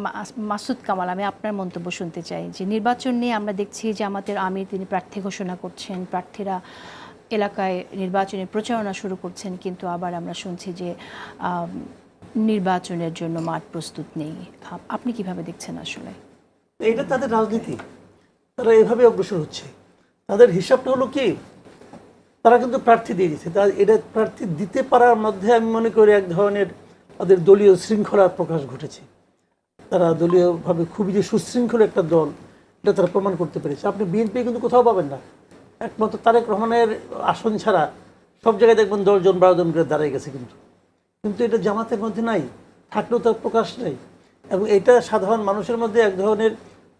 মাস- মাসুদ কামাল, আমি আপনার মন্তব্য শুনতে চাই। যে নির্বাচন নিয়ে আমরা দেখছি যে আমাদের আমির, তিনি প্রার্থী ঘোষণা করছেন। প্রার্থীরা এলাকায় নির্বাচনের প্রচারণা শুরু করছেন, কিন্তু আবার আমরা শুনছি যে নির্বাচনের জন্য মাঠ প্রস্তুত নেই। আপনি কীভাবে দেখছেন আসলে? এটা তাদের রাজনীতি। তারা এভাবে অগ্রসর হচ্ছে। তাদের হিসাবটা হলো কি? তারা কিন্তু প্রার্থী দিয়ে দিচ্ছে তা এটা প্রার্থী দিতে পারার মধ্যে আমি মনে করি এক ধরনের তাদের দলীয় শৃঙ্খলার প্রকাশ ঘটেছে। তারা দলীয়ভাবে খুবই যে সুশৃঙ্খল একটা দল, এটা তারা প্রমাণ করতে পেরেছে। আপনি বিএনপি কিন্তু কোথাও পাবেন না। একমাত্র তারেক রহমানের আসন ছাড়া সব জায়গায় দেখবেন দশজন বারোজন করে দাঁড়িয়ে গেছে কিন্তু। কিন্তু এটা জামাতের মধ্যে নাই, থাকলেও তার প্রকাশ নেই। এবং এটা সাধারণ মানুষের মধ্যে এক ধরনের,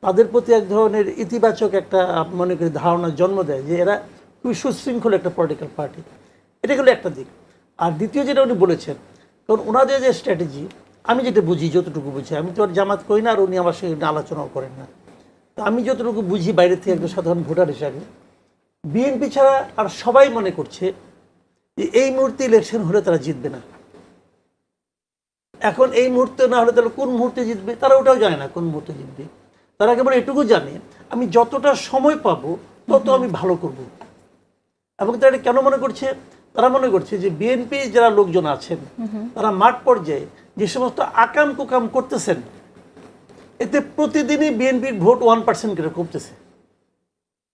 তাদের প্রতি এক ধরনের ইতিবাচক একটা মনে করি ধারণার জন্ম দেয় যে এরা খুবই সুশৃঙ্খল একটা পলিটিক্যাল পার্টি এটা গেলো একটা দিক। আর দ্বিতীয় যেটা উনি বলেছেন, কারণ ওনাদের যে স্ট্র্যাটেজি আমি যেটা বুঝি যতটুকু বুঝি। আমি তো আর জামাত করি না আর উনি আমার সঙ্গে আলোচনাও করেন না। তো আমি যতটুকু বুঝি বাইরে থেকে একজন সাধারণ ভোটার হিসাবে বিএনপি ছাড়া আর সবাই মনে করছে যে এই মুহূর্তে ইলেকশন হলে তারা জিতবে না। এখন এই মুহূর্তে না হলে তাহলে কোন মুহূর্তে জিতবে তারা ওটাও জানে না কোন মুহূর্তে জিতবে। তারা কেবল এটুকু জানে আমি যতটা সময় পাবো তত আমি ভালো করব। এবং তারা এটা কেন মনে করছে? তারা মনে করছে যে বিএনপি যারা লোকজন আছেন তারা মাঠ পর্যায়ে যে সমস্ত আকাম কুকাম করতেছেন এতে প্রতিদিনই বিএনপির ভোট ওয়ান পার্সেন্ট করে কমতেছে।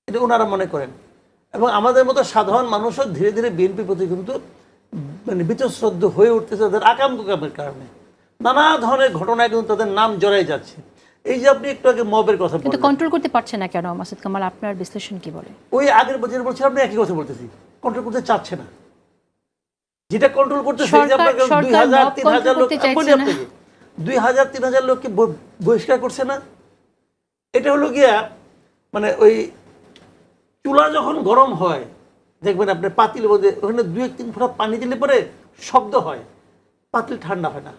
এটা ওনারা মনে করেন। এবং আমাদের মতো সাধারণ মানুষও ধীরে ধীরে বিএনপি প্রতি কিন্তু মানে বীতশ্রদ্ধ হয়ে উঠতেছে তাদের আকাম কুকামের কারণে। নানা ধরনের ঘটনায় কিন্তু তাদের নাম জড়াই যাচ্ছে। এই যে আপনি একটু আগে মবের কথা কিন্তু কন্ট্রোল করতে পারছে না কেন মাসুদ কামাল? আপনার বিশ্লেষণ কি বলে? ওই আগের বছর বলছি আপনি একই কথা বলতেছি। কন্ট্রোল করতে চাচ্ছে না। যেটা কন্ট্রোল করতে দুই হাজার তিন হাজার লোক দুই হাজার তিন হাজার লোককে বহিষ্কার করছে না? এটা হলো গিয়া মানে ওই চুলা যখন গরম হয় দেখবেন আপনার পাতিল মধ্যে ওখানে দুই এক তিন ফোঁটা পানি দিলে পরে শব্দ হয়। পাতিল ঠান্ডা হয় না।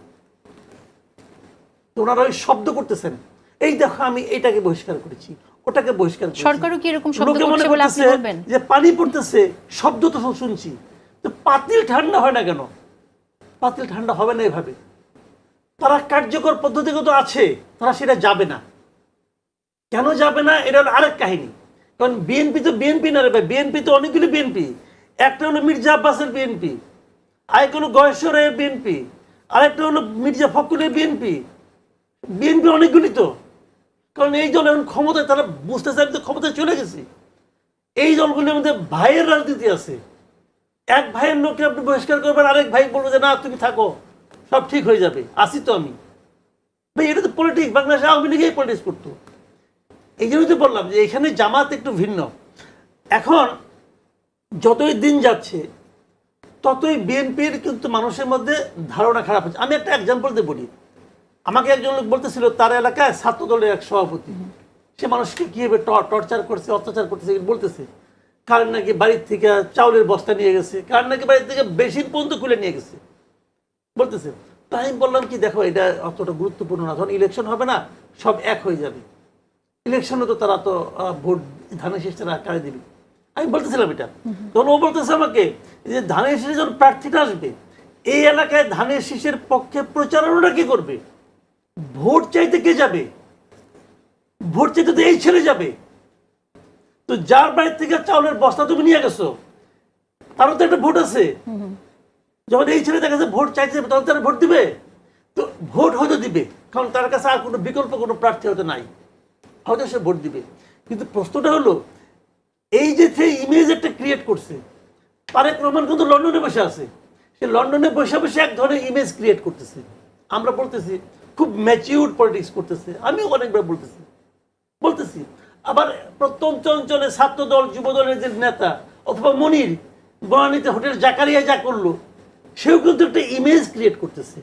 ওনারা ওই শব্দ করতেছেন। এই দেখো আমি এটাকে বহিষ্কার করেছি ওটাকে বহিষ্কার সরকারও কি এরকম শব্দ করছে বলে আপনি বলবেন? যে পানি পড়তেছে শব্দ তো শুনছি। তো পাতিল ঠান্ডা হয় না কেন? পাতিল ঠান্ডা হবে না এভাবে। তারা কার্যকর পদ্ধতিগত আছে, তারা সেটা যাবে না। কেন যাবে না? এটা হলো আরেক কাহিনী। কারণ বিএনপি তো বিএনপি না রে ভাই বিএনপি তো অনেকগুলি বিএনপি একটা হলো মির্জা আব্বাসের বিএনপি আরেকটা হলো গয়েশ্বরের বিএনপি আরেকটা হলো মির্জা ফখরুলের বিএনপি বিএনপি অনেকগুলি তো। কারণ এই দল এখন ক্ষমতায়, তারা বুঝতে তো ক্ষমতায় চলে গেছে। এই দলগুলির মধ্যে ভাইয়ের রাজনীতি আছে। এক ভাইয়ের লোককে আপনি বহিষ্কার করবেন, আরেক ভাই বলব যে, না, তুমি থাকো। সব ঠিক হয়ে যাবে। আসি তো আমি। ভাই, এটা তো পলিটিক্স বাংলাদেশে আওয়ামী লীগেই পলিটিক্স করতো। এই জন্যই তো বললাম যে, এখানে জামাত একটু ভিন্ন। এখন যতই দিন যাচ্ছে, ততই বিএনপির কিন্তু মানুষের মধ্যে ধারণা খারাপ হচ্ছে। আমি একটা এক্সাম্পল দিয়ে বলি। আমাকে একজন লোক বলতেছিল, তার এলাকায় ছাত্র দলের এক সভাপতি। সে মানুষকে কীভাবে টর্চার করছে, অত্যাচার করতেছে, বলতেছে। কার নাকি বাড়ির থেকে চাউলের বস্তা নিয়ে গেছে কার নাকি বাড়ির থেকে বেশি পর্যন্ত খুলে নিয়ে গেছে। বলতেছে তাই আমি বললাম কি দেখো এটা অতটা গুরুত্বপূর্ণ না তখন ইলেকশন হবে না সব এক হয়ে যাবে। ইলেকশনে তো তারা তো ভোট ধানের শেষ তারা কারে দিবে? আমি বলতেছিলাম এটা। তখন ও বলতেছে আমাকে যে ধানের শেষে যখন প্রার্থীটা আসবে এই এলাকায় ধানের শীষের পক্ষে প্রচারণাটা কি করবে? ভোট চাইতে কে যাবে? ভোট চাইতে তো এই ছেলে যাবে। তো যার বাড়ির থেকে চাউলের বস্তা তুমি নিয়ে গেছো, তারও তো একটা ভোট আছে। যখন এই ছেলে দেখা ভোট যাবে, তখন তারা ভোট দিবে? তো ভোট হয়তো দিবে, কারণ তার কাছে আর কোনো বিকল্প, কোনো প্রার্থী হয়তো নাই। হয়তো সে ভোট দিবে। কিন্তু প্রশ্নটা হলো, এই যে সে ইমেজ একটা ক্রিয়েট করছে, তারেক রহমান কিন্তু লন্ডনে বসে আছে। সে লন্ডনে বসে বসে এক ধরনের ইমেজ ক্রিয়েট করতেছে। আমরা বলতেছি, খুব ম্যাচিউর পলিটিক্স করতেছে। আমিও অনেকবার বলতেছি। বলতেছি আবার প্রত্যন্ত অঞ্চলে ছাত্র দল যুব দলের যে নেতা অথবা মনির বনানীতে হোটেল জাকারিয়া যা করল সেও কিন্তু একটা ইমেজ ক্রিয়েট করতেছে।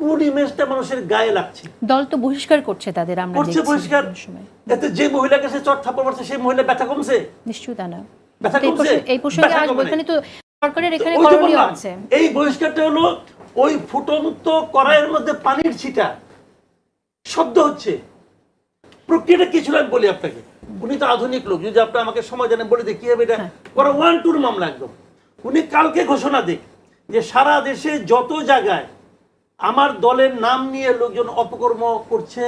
কোন ইমেজটা মানুষের গায়ে লাগছে? দল তো বহিষ্কার করছে তাদের আমরা করছে সময়। এতে যে মহিলাকে সে চট থাপ্পড় মারছে সেই মহিলা ব্যথা কমছে? নিশ্চয়ই তা না। ব্যথা কমছে? এই প্রসঙ্গে আসব এখানে তো সরকারের এখানে করণীয় আছে। এই বহিষ্কারটা হলো ওই ফুটন্ত কড়াইয়ের মধ্যে পানির ছিটা। শব্দ হচ্ছে। প্রক্রিয়াটা কি ছিল আমি বলি আপনাকে। উনি তো আধুনিক লোক যদি আপনি আমাকে সময় জানেন বলে কি হবে এটা? করা ওয়ান টুর মামলা একদম। উনি কালকে ঘোষণা দিক যে সারা দেশে যত জায়গায় আমার দলের নাম নিয়ে লোকজন অপকর্ম করছে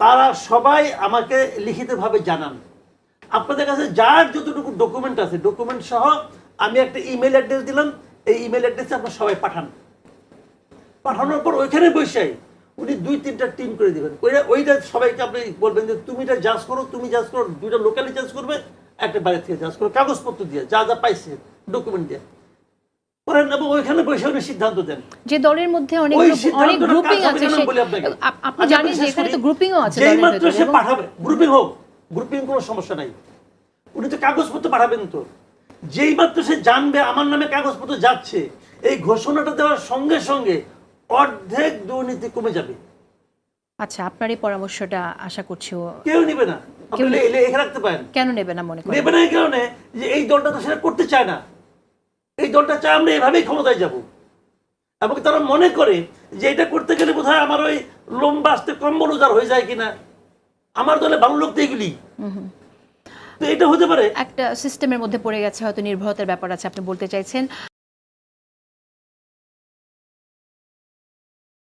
তারা সবাই আমাকে লিখিতভাবে জানান। আপনাদের কাছে যার যতটুকু ডকুমেন্ট আছে ডকুমেন্ট সহ আমি একটা ইমেল অ্যাড্রেস দিলাম এই ইমেল অ্যাড্রেসে আপনারা সবাই পাঠান। পাঠানোর পর ওইখানে বসে উনি দুই তিনটা টিম করে দিবেন। ওইটা ওইটা সবাইকে আপনি বলবেন যে তুমি এটা জাজ করো তুমি জাজ করো দুইটা লোকালি জাজ করবে একটা বাইরে থেকে জাজ করো কাগজপত্র দিয়ে যা যা পাইছে ডকুমেন্ট দিয়ে। করেন এবং ওইখানে বসে উনি সিদ্ধান্ত দেন। যে দলের মধ্যে অনেক অনেক গ্রুপিং আছে কেন সে- বলি আপনাকে? আপ- আপনি জানেন যে এখানে তো গ্রুপিংও আছে যেই মাত্র সে পাঠাবে গ্রুপিং হোক গ্রুপিং কোনো সমস্যা নাই। উনি তো কাগজপত্র পাঠাবেন তো। যেই মাত্র সে জানবে আমার নামে কাগজপত্র যাচ্ছে এই ঘোষণাটা দেওয়ার সঙ্গে সঙ্গে অর্ধেক দুর্নীতি কমে যাবে। আচ্ছা আপনার এই পরামর্শটা আশা করছি কেউ নিবে না। আপনি কেউ লে- লে- লিখে রাখতে পারেন। কেন নেবে না মনে করেন? নেবে না এই কারণে যে এই দলটা তো সেটা করতে চায় না। এই দলটা চায় আমরা এভাবেই ক্ষমতায় যাব। এবং তারা মনে করে যে এটা করতে গেলে বোধহয় আমার ওই লম্বা আসতে কম্বল উজার হয়ে যায় কিনা। আমার দলে ভালো লোক তো এগুলি। তো এটা হতে পারে। একটা সিস্টেমের মধ্যে পড়ে গেছে হয়তো নির্ভরতার ব্যাপার আছে আপনি বলতে চাইছেন।